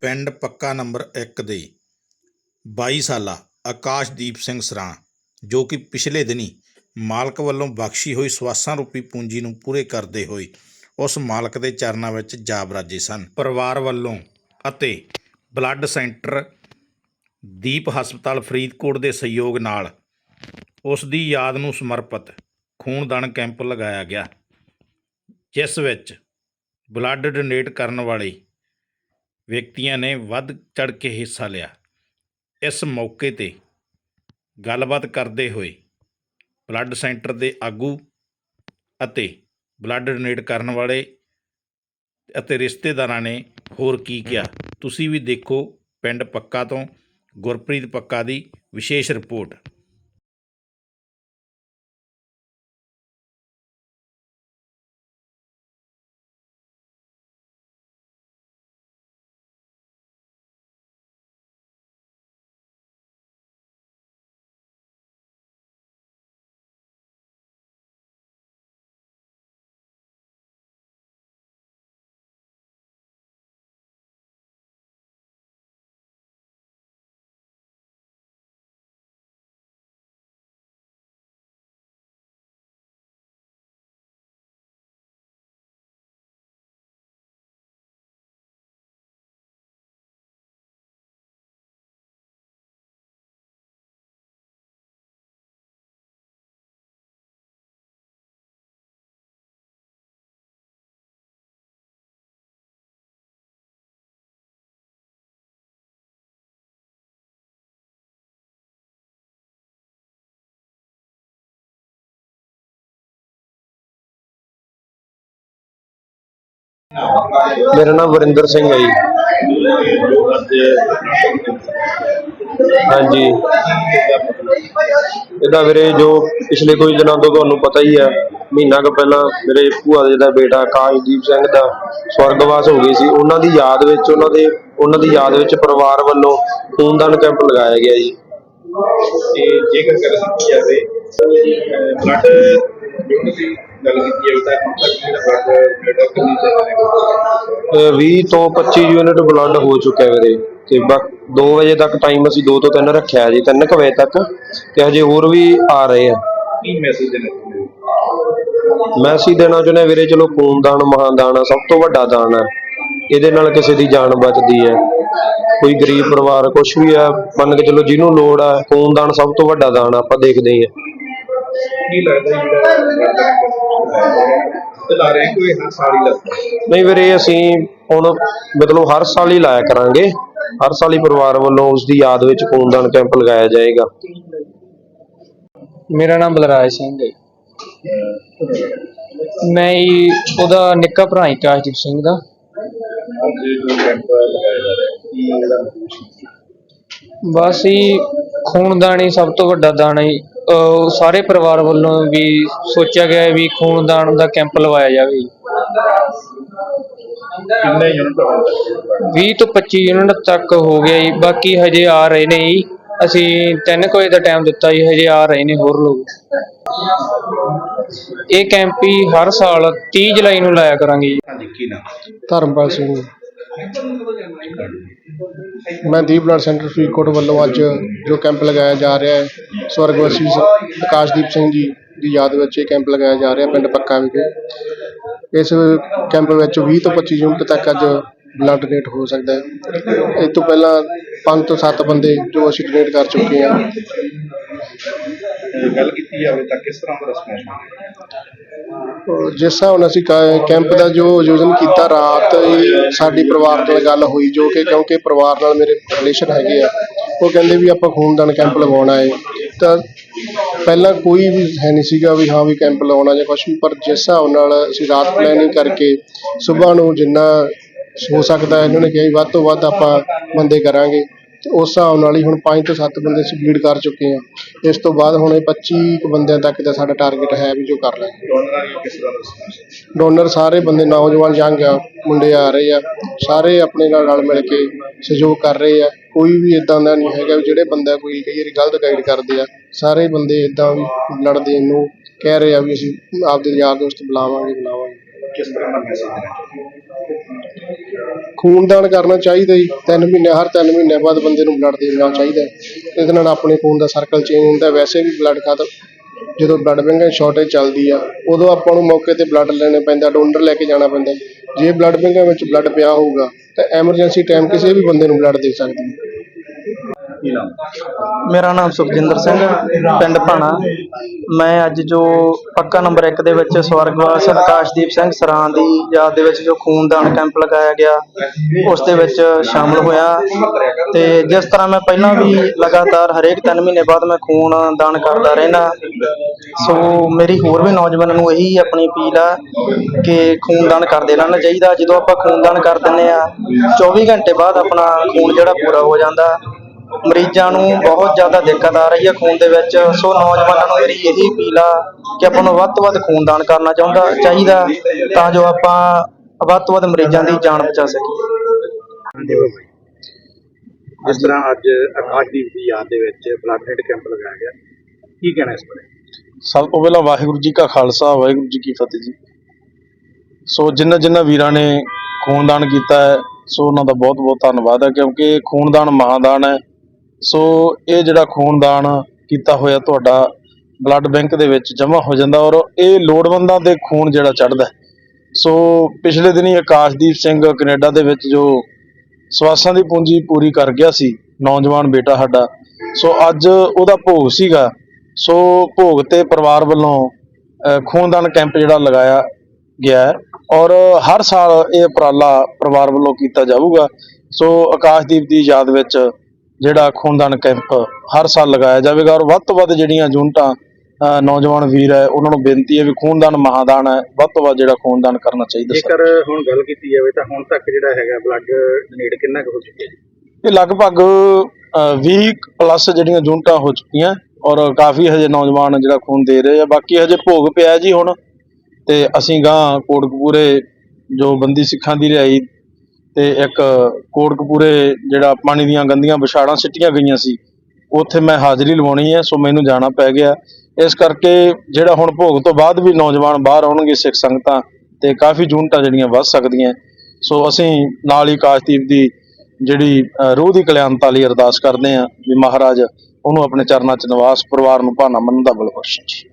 ਪਿੰਡ ਪੱਕਾ ਨੰਬਰ 1 ਦੇ 22 ਸਾਲਾ ਆਕਾਸ਼ਦੀਪ ਸਿੰਘ ਸਰਾਂ ਜੋ ਕਿ ਪਿਛਲੇ ਦਿਨੀ ਮਾਲਕ ਵੱਲੋਂ ਬਖਸ਼ੀ ਹੋਈ ਸਵਾਸਾਂ ਰੂਪੀ ਪੂੰਜੀ ਨੂੰ ਪੂਰੇ ਕਰਦੇ ਹੋਏ ਉਸ ਮਾਲਕ ਦੇ ਚਰਨਾਂ ਵਿੱਚ ਜਾ ਬਰਾਜੇ ਸਨ। ਪਰਿਵਾਰ ਵੱਲੋਂ ਅਤੇ ਬਲੱਡ ਸੈਂਟਰ ਦੀਪ ਹਸਪਤਾਲ ਫਰੀਦਕੋਟ ਦੇ ਸਹਿਯੋਗ ਨਾਲ ਉਸ ਦੀ ਯਾਦ ਨੂੰ ਸਮਰਪਿਤ ਖੂਨਦਾਨ ਕੈਂਪ ਲਗਾਇਆ ਗਿਆ, ਜਿਸ ਵਿੱਚ ਬਲੱਡ ਡੋਨੇਟ ਕਰਨ ਵਾਲੇ ਵਿਅਕਤੀਆਂ ਨੇ ਵੱਧ ਚੜ ਕੇ ਹਿੱਸਾ ਲਿਆ। ਇਸ ਮੌਕੇ ਤੇ ਗੱਲਬਾਤ ਕਰਦੇ ਹੋਏ ਬਲੱਡ ਸੈਂਟਰ ਦੇ ਆਗੂ ਅਤੇ ਬਲੱਡ ਡੋਨੇਟ ਕਰਨ ਵਾਲੇ ਅਤੇ ਰਿਸ਼ਤੇਦਾਰਾਂ ਨੇ ਹੋਰ ਕੀ ਕਿਹਾ। ਤੁਸੀਂ ਵੀ ਦੇਖੋ ਪਿੰਡ ਪੱਕਾ ਤੋਂ ਗੁਰਪ੍ਰੀਤ ਪੱਕਾ ਦੀ ਵਿਸ਼ੇਸ਼ ਰਿਪੋਰਟ। ਮੇਰਾ ਨਾਮ ਵਰਿੰਦਰ ਸਿੰਘ ਹੈ ਜੀ। ਹਾਂਜੀ। ਇਹਦਾ ਵੀਰੇ ਜੋ ਪਿਛਲੇ ਕੁਝ ਦਿਨਾਂ ਤੋਂ ਤੁਹਾਨੂੰ ਪਤਾ ਹੀ ਹੈ ਮਹੀਨਾ ਕੁ ਪਹਿਲਾਂ ਮੇਰੇ ਭੂਆ ਦੇ ਦਾ ਬੇਟਾ ਕਾਸ਼ਦੀਪ ਸਿੰਘ ਦਾ ਸਵਰਗਵਾਸ ਹੋ ਗਈ ਸੀ, ਉਹਨਾਂ ਦੀ ਯਾਦ ਵਿੱਚ ਉਹਨਾਂ ਦੇ, ਉਹਨਾਂ ਦੀ ਯਾਦ ਵਿੱਚ ਪਰਿਵਾਰ ਵੱਲੋਂ ਖੂਨਦਾਨ ਕੈਂਪ ਲਗਾਇਆ ਗਿਆ ਜੀ। ਤੇ ਜੇਕਰ ਗੱਲ ਕੀਤੀ ਜਾਵੇ ਬਲੱਡ ਡੋਨਰ ਦੀ ਗੱਲ ਕੀਤੀ ਜਾਵੇ ਤਾਂ ਹੁਣ ਤੱਕ ਜਿਹੜਾ ਬਲੱਡ ਬਲੱਡ ਕਿੰਨੀ ਚਾਹੀਦਾ ਅਹ 20 ਤੋਂ 25 ਯੂਨਿਟ ਬਲੱਡ ਹੋ ਚੁੱਕਿਆ ਵੀਰੇ। ਤੇ ਬਸ 2 ਵਜੇ ਤੱਕ ਟਾਈਮ ਅਸੀਂ 2 ਤੋਂ 3 ਰੱਖਿਆ ਹੈ ਜੀ 3 ਕੁ ਵਜੇ ਤੱਕ। ਤੇ ਹਜੇ ਹੋਰ ਵੀ ਆ ਰਹੇ ਆ। ਕੀ ਮੈਸੇਜ ਦੇਣਾ ਚਾਹੁੰਦੇ ਹੋ? ਮੈਸੇਜ ਦੇਣਾ ਚਾਹੁੰਦੇ ਵੀਰੇ ਚਲੋ ਖੂਨਦਾਨ ਮਹਾਦਾਨ ਆ ਸਭ ਤੋਂ ਵੱਡਾ ਦਾਨ ਆ। ਇਹਦੇ ਨਾਲ ਕਿਸੇ ਦੀ ਜਾਨ ਬਚਦੀ ਹੈ ਕੋਈ ਗਰੀਬ ਪਰਿਵਾਰ ਕੁਝ ਵੀ ਆ ਮੰਨ ਕੇ ਚਲੋ ਜਿਹਨੂੰ ਲੋੜ ਆ ਖੂਨਦਾਨ ਸਭ ਤੋਂ ਵੱਡਾ ਦਾਨ ਆਪਾਂ ਦੇਖਦੇ ਹੀ ਕੀ ਲੱਗਦਾ ਜੀ? ਜਿਹੜਾ ਤੇ ਲਾ ਰਹੇ ਕੋਈ ਹਰ ਸਾਲ ਹੀ ਲੱਗਦਾ ਨਹੀਂ ਵੀਰੇ ਅਸੀਂ ਹੁਣ ਮਤਲਬ ਹਰ ਸਾਲ ਹੀ ਲਾਇਆ ਕਰਾਂਗੇ। ਹਰ ਸਾਲ ਹੀ ਪਰਿਵਾਰ ਵੱਲੋਂ ਉਸ ਦੀ ਯਾਦ ਵਿੱਚ ਖੂਨਦਾਨ ਕੈਂਪ ਲਗਾਇਆ ਜਾਏਗਾ। ਮੇਰਾ ਨਾਮ ਬਲਰਾਜ ਸਿੰਘ ਹੈ। ਮੈਂ ਹੀ ਉਹਦਾ ਨਿੱਕਾ ਭਰਾ ਹੀ ਕਾਸ਼ਦੀਪ ਸਿੰਘ ਦਾ। ਅੱਜ ਜੋ ਕੈਂਪ ਲਗਾਇਆ ਜਾ ਰਿਹਾ ਹੈ, ਕੀ ਇਹਦਾ ਬਸ ਹੀ ਖੂਨਦਾਨ ਹੀ ਸਭ ਤੋਂ ਵੱਡਾ ਦਾਨ ਹੈ ਸਾਰੇ ਪਰਿਵਾਰ ਵੱਲੋਂ ਵੀ ਸੋਚਿਆ ਗਿਆ ਹੈ ਵੀ ਖੂਨਦਾਨ ਦਾ ਕੈਂਪ ਲਵਾਇਆ ਜਾਵੇ ਕਿੰਨੇ ਯੂਨਿਟ 20 ਤੋਂ 25 ਯੂਨਿਟ ਤੱਕ ਹੋ ਗਿਆ ਜੀ। ਬਾਕੀ ਹਜੇ ਆ ਰਹੇ ਨੇ ਜੀ। ਅਸੀਂ 3 ਵਜੇ ਦਾ ਟਾਈਮ ਦਿੱਤਾ ਜੀ। ਹਜੇ ਆ ਰਹੇ ਨੇ ਹੋਰ ਲੋਕ। ਇਹ ਕੈਂਪ ਹੀ ਹਰ ਸਾਲ 30 ਜੁਲਾਈ ਨੂੰ ਲਾਇਆ ਕਰਾਂਗੇ ਜੀ। ਹਾਂਜੀ ਕੀ ਨਾਮ? ਧਰਮਪਾਲ ਸਿੰਘ ਮੈਂ ਦੀਪ ਬਲੱਡ ਸੈਂਟਰ ਫਰੀਦਕੋਟ ਵੱਲੋਂ ਅੱਜ ਜੋ ਕੈਂਪ ਲਗਾਇਆ ਜਾ ਰਿਹਾ ਹੈ, ਸਵਰਗਵਾਸੀ ਸ- ਆਕਾਸ਼ਦੀਪ ਸਿੰਘ ਜੀ ਦੀ ਯਾਦ ਵਿੱਚ ਇਹ ਕੈਂਪ ਲਗਾਇਆ ਜਾ ਰਿਹਾ ਪਿੰਡ ਪੱਕਾ ਵਿਖੇ। ਇਸ ਕੈਂਪ ਵਿੱਚ 20 ਤੋਂ 25 ਯੂਨਿਟ ਤੱਕ ਅੱਜ ਬਲੱਡ ਡੋਨੇਟ ਹੋ ਸਕਦਾ ਹੈ। ਇਸ ਤੋਂ ਪਹਿਲਾਂ 5 ਤੋਂ 7 ਬੰਦੇ ਜੋ ਅਸੀਂ ਡੋਨੇਟ ਕਰ ਚੁੱਕੇ ਹਾਂ। ਗੱਲ ਕੀਤੀ ਜਾਵੇ ਤਾਂ ਕਿਸ ਤਰ੍ਹਾਂ ਦਾ ਰਿਸਪੌਂਸ ਮਿਲਿਆ ਜਿਸ ਹਿਸਾਬ ਨਾਲ ਅਸੀਂ ਕੈਂਪ ਦਾ ਜੋ ਆਯੋਜਨ ਕੀਤਾ ਰਾਤ ਹੀ ਸਾਡੀ ਪਰਿਵਾਰ ਨਾਲ ਗੱਲ ਹੋਈ ਜੋ ਕਿ ਕਿਉਂਕਿ ਪਰਿਵਾਰ ਨਾਲ ਮੇਰੇ ਰਿਲੇਸ਼ਨ ਹੈਗੇ ਆ ਉਹ ਕਹਿੰਦੇ ਵੀ ਆਪਾਂ ਖੂਨਦਾਨ ਕੈਂਪ ਲਗਾਉਣਾ ਹੈ ਤਾਂ ਪਹਿਲਾਂ ਕੋਈ ਵੀ ਹੈ ਨਹੀਂ ਸੀਗਾ ਵੀ ਹਾਂ ਵੀ ਕੈਂਪ ਲਾਉਣਾ ਜਾਂ ਵੀ ਪਰ ਜਿਸ ਹਿਸਾਬ ਨਾਲ ਅਸੀਂ ਰਾਤ ਪਲੈਨਿੰਗ ਕਰਕੇ ਸਵੇਰ ਨੂੰ ਜਿੰਨਾ ਹੋ ਸਕਦਾ ਇਹਨਾਂ ਨੇ ਕਿਹਾ ਵੀ ਵੱਧ ਤੋਂ ਵੱਧ ਆਪਾਂ ਬੰਦੇ ਕਰਾਂਗੇ। ਤੇ ਉਸ ਹਿਸਾਬ ਨਾਲ ਹੀ ਹੁਣ 5 ਤੋਂ 7 ਬੰਦੇ ਅਸੀਂ ਲੀਡ ਕਰ ਚੁੱਕੇ ਹਾਂ ਇਸ ਤੋਂ ਬਾਅਦ ਹੁਣ ਇਹ 25 ਕੁ ਬੰਦਿਆਂ ਤੱਕ ਦਾ ਸਾਡਾ ਟਾਰਗੇਟ ਹੈ ਵੀ ਜੋ ਕਰ ਲਾਂਗੇ ਡੋਨਰ ਸਾਰੇ ਬੰਦੇ, ਨੌਜਵਾਨ ਯੰਗ ਆ, ਮੁੰਡੇ ਆ ਰਹੇ ਆ। ਸਾਰੇ ਆਪਣੇ ਨਾਲ ਰਲ ਮਿਲ ਕੇ ਸਹਿਯੋਗ ਕਰ ਰਹੇ ਆ। ਕੋਈ ਵੀ ਇਦਾਂ ਦਾ ਨਹੀਂ ਹੈਗਾ ਵੀ ਜਿਹੜੇ ਬੰਦਾ ਕੋਈ ਕਈ ਵਾਰੀ ਗਲਤ ਗਾਈਡ ਕਰਦੇ ਆ। ਸਾਰੇ ਬੰਦੇ ਇਦਾਂ ਵੀ ਲੜਦੇ ਨੂੰ ਕਹਿ ਰਹੇ ਆ ਵੀ ਅਸੀਂ ਆਪਦੇ ਯਾਰ ਦੋਸਤ ਬੁਲਾਵਾਂਗੇ ਬੁਲਾਵਾਂਗੇ। ਕਿਸ ਤਰ੍ਹਾਂ ਦਾ ਮੈਸੇਜ ਦੇਣਾ ਚਾਹੁੰਦੇ ਖੂਨਦਾਨ ਕਰਨਾ ਚਾਹੀਦਾ ਜੀ। ਤਿੰਨ ਮਹੀਨੇ, ਹਰ ਤਿੰਨ ਮਹੀਨੇ ਬਾਅਦ ਬੰਦੇ ਨੂੰ ਬਲੱਡ ਦੇਣਾ ਚਾਹੀਦਾ। ਇਹਦੇ ਨਾਲ ਆਪਣੇ ਖੂਨ ਦਾ ਸਰਕਲ ਚੇਂਜ ਹੁੰਦਾ। ਵੈਸੇ ਵੀ ਬਲੱਡ ਖਤਮ ਜਦੋਂ ਬਲੱਡ ਬੈਂਕਾਂ ਦੀ ਸ਼ਾਰਟੇਜ ਚੱਲਦੀ ਆ, ਉਦੋਂ ਆਪਾਂ ਨੂੰ ਮੌਕੇ ਤੇ ਬਲੱਡ ਲੈਣੇ ਪੈਂਦਾ ਡੋਨਰ ਲੈ ਕੇ ਜਾਣਾ ਪੈਂਦਾ। ਜੇ ਬਲੱਡ ਬੈਂਕਾਂ ਵਿੱਚ ਬਲੱਡ ਪਿਆ ਹੋਊਗਾ, ਤਾਂ ਐਮਰਜੈਂਸੀ ਟਾਈਮ ਕਿਸੇ ਵੀ ਬੰਦੇ ਨੂੰ ਬਲੱਡ ਦੇ ਸਕਦੀ ਹੈ ਕੀ ਨਾਮ? ਮੇਰਾ ਨਾਮ ਸੁਖਜਿੰਦਰ ਸਿੰਘ, ਪਿੰਡ ਭਾਣਾ। ਮੈਂ ਅੱਜ ਜੋ ਪੱਕਾ ਨੰਬਰ 1 ਦੇ ਵਿੱਚ ਸਵਰਗਵਾਸ ਆਕਾਸ਼ਦੀਪ ਸਿੰਘ ਸਰਾਂ ਦੀ ਯਾਦ ਦੇ ਵਿੱਚ ਜੋ ਖੂਨਦਾਨ ਕੈਂਪ ਲਗਾਇਆ ਗਿਆ, ਉਸ ਦੇ ਵਿੱਚ ਸ਼ਾਮਲ ਹੋਇਆ। ਤੇ ਜਿਸ ਤਰ੍ਹਾਂ ਮੈਂ ਪਹਿਲਾਂ ਵੀ ਲਗਾਤਾਰ ਹਰੇਕ 3 ਮਹੀਨੇ ਬਾਅਦ ਮੈਂ ਖੂਨ ਦਾਨ ਕਰਦਾ ਰਹਿਣਾ ਸੋ ਮੇਰੀ ਹੋਰ ਵੀ ਨੌਜਵਾਨਾਂ ਨੂੰ ਇਹੀ ਆਪਣੀ ਅਪੀਲ ਆ ਕਿ ਖੂਨਦਾਨ ਕਰਦੇ ਰਹਿਣਾ ਚਾਹੀਦਾ। ਜਦੋਂ ਆਪਾਂ ਖੂਨਦਾਨ ਕਰ ਦਿੰਦੇ ਆ 24 ਘੰਟੇ ਬਾਅਦ ਆਪਣਾ ਖੂਨ ਜਿਹੜਾ ਪੂਰਾ ਹੋ ਜਾਂਦਾ। ਮਰੀਜ਼ਾਂ ਨੂੰ ਬਹੁਤ ਜ਼ਿਆਦਾ ਦਿੱਕਤ ਆ ਰਹੀ ਹੈ ਖੂਨ ਦੇ ਵਿੱਚ। ਸੋ ਨੌਜਵਾਨਾਂ ਨੂੰ ਮੇਰੀ ਇਹੀ ਅਪੀਲ ਆ ਕਿ ਆਪਾਂ ਨੂੰ ਵੱਧ ਤੋਂ ਵੱਧ ਖੂਨਦਾਨ ਕਰਨਾ ਚਾਹੁੰਦਾ ਚਾਹੀਦਾ ਤਾਂ ਜੋ ਆਪਾਂ ਵੱਧ ਤੋਂ ਵੱਧ ਮਰੀਜ਼ਾਂ ਦੀ ਜਾਨ ਬਚਾ ਸਕੀਏ। ਜਿਸ ਤਰ੍ਹਾਂ ਅੱਜ ਆਕਾਸ਼ਦੀਪ ਦੀ ਯਾਦ ਦੇ ਵਿੱਚ ਬਲੱਡ ਡੋਨੇਟ ਕੈਂਪ ਲਗਾਇਆ ਗਿਆ। ਕੀ ਕਹਿਣਾ ਇਸ ਬਾਰੇ? ਸਭ ਤੋਂ ਪਹਿਲਾਂ ਵਾਹਿਗੁਰੂ ਜੀ ਕਾ ਖਾਲਸਾ ਵਾਹਿਗੁਰੂ ਜੀ ਕੀ ਫਤਿਹ ਜੀ। ਸੋ ਜਿਨ੍ਹਾਂ ਜਿਨ੍ਹਾਂ ਵੀਰਾਂ ਨੇ ਖੂਨਦਾਨ ਕੀਤਾ ਹੈ ਸੋ ਉਹਨਾਂ ਦਾ ਬਹੁਤ ਬਹੁਤ ਧੰਨਵਾਦ ਹੈ ਕਿਉਂਕਿ ਖੂਨਦਾਨ ਮਹਾਦਾਨ ਹੈ। ਸੋ ਇਹ ਜਿਹੜਾ ਖੂਨਦਾਨ ਕੀਤਾ ਹੋਇਆ ਤੁਹਾਡਾ ਬਲੱਡ ਬੈਂਕ ਦੇ ਵਿੱਚ ਜਮ੍ਹਾਂ ਹੋ ਜਾਂਦਾ ਔਰ ਇਹ ਲੋੜਵੰਦਾਂ ਦੇ ਖੂਨ ਜਿਹੜਾ ਚੜਦਾ ਸੋ ਪਿਛਲੇ ਦਿਨੀ ਆਕਾਸ਼ਦੀਪ ਸਿੰਘ ਕੈਨੇਡਾ ਦੇ ਵਿੱਚ ਜੋ ਸਵਾਸਾਂ ਦੀ ਪੂੰਜੀ ਪੂਰੀ ਕਰ ਗਿਆ ਸੀ, ਨੌਜਵਾਨ ਬੇਟਾ ਸਾਡਾ, ਸੋ ਅੱਜ ਉਹਦਾ ਭੋਗ ਸੀਗਾ। ਸੋ ਭੋਗ ਤੇ ਪਰਿਵਾਰ ਵੱਲੋਂ ਖੂਨਦਾਨ ਕੈਂਪ ਜਿਹੜਾ ਲਗਾਇਆ ਗਿਆ ਔਰ ਹਰ ਸਾਲ ਇਹ ਉਪਰਾਲਾ ਪਰਿਵਾਰ ਵੱਲੋਂ ਕੀਤਾ ਜਾਊਗਾ। ਸੋ ਆਕਾਸ਼ਦੀਪ ਦੀ ਯਾਦ ਵਿੱਚ ਜਿਹੜਾ ਖੂਨਦਾਨ ਕੈਂਪ ਹਰ ਸਾਲ ਲਗਾਇਆ ਜਾਵੇਗਾ ਔਰ ਵੱਧ ਤੋਂ ਵੱਧ ਜਿਹੜੀਆਂ ਯੂਨਿਟਾਂ ਨੌਜਵਾਨ ਵੀਰ ਹੈ ਉਹਨਾਂ ਨੂੰ ਬੇਨਤੀ ਹੈ ਵੀ ਖੂਨਦਾਨ ਮਹਾਦਾਨ ਹੈ ਵੱਧ ਤੋਂ ਵੱਧ ਜਿਹੜਾ ਖੂਨਦਾਨ ਕਰਨਾ ਚਾਹੀਦਾ ਜੇਕਰ ਹੁਣ ਗੱਲ ਕੀਤੀ ਜਾਵੇ ਤਾਂ ਹੁਣ ਤੱਕ ਜਿਹੜਾ ਹੈਗਾ ਬਲੱਡ ਡੋਨੇਟ ਕਿੰਨਾ ਕੁ ਹੋ ਚੁੱਕਿਆ ਜੀ? ਇਹ ਲਗਭਗ ਅ, 20 ਪਲੱਸ ਜਿਹੜੀਆਂ ਯੂਨਿਟਾਂ ਹੋ ਚੁੱਕੀਆਂ ਔਰ ਕਾਫੀ ਹਜੇ ਨੌਜਵਾਨ ਜਿਹੜਾ ਖੂਨ ਦੇ ਰਹੇ ਆ ਬਾਕੀ ਹਜੇ ਭੋਗ ਪਿਆ ਜੀ ਹੁਣ ਤੇ ਅਸੀਂ ਗਾਂ ਕੋਟਕਪੂਰੇ ਜੋ ਬੰਦੀ ਸਿੱਖਾਂ ਦੀ ਰਿਹਾਈ ਤੇ ਇੱਕ ਕੋਟਕਪੂਰੇ ਜਿਹੜਾ ਪਾਣੀ ਦੀਆਂ ਗੰਦੀਆਂ ਵਿਛਾੜਾਂ ਸਿੱਟੀਆਂ ਗਈਆਂ ਸੀ, ਉੱਥੇ ਮੈਂ ਹਾਜ਼ਰੀ ਲਵਾਉਣੀ ਹੈ, ਸੋ ਮੈਨੂੰ ਜਾਣਾ ਪੈ ਗਿਆ। ਇਸ ਕਰਕੇ ਜਿਹੜਾ ਹੁਣ ਭੋਗ ਤੋਂ ਬਾਅਦ ਵੀ ਨੌਜਵਾਨ ਬਾਹਰ ਆਉਣਗੇ ਸਿੱਖ ਸੰਗਤਾਂ, ਤੇ ਕਾਫੀ ਯੂਨਿਟਾਂ ਜਿਹੜੀਆਂ ਵੱਧ ਸਕਦੀਆਂ। ਸੋ ਅਸੀਂ ਨਾਲ ਹੀ ਕਾਸ਼ਦੀਪ ਦੀ ਜਿਹੜੀ ਰੂਹ ਦੀ ਕਲਿਆਣਤਾ ਲਈ ਅਰਦਾਸ ਕਰਦੇ ਹਾਂ ਵੀ ਮਹਾਰਾਜ ਉਹਨੂੰ ਆਪਣੇ ਚਰਨਾਂ 'ਚ ਨਿਵਾਸ, ਪਰਿਵਾਰ ਨੂੰ ਭਾਣਾ ਮੰਨਣ ਦਾ ਬਲ ਬਖਸ਼ੇ ਜੀ।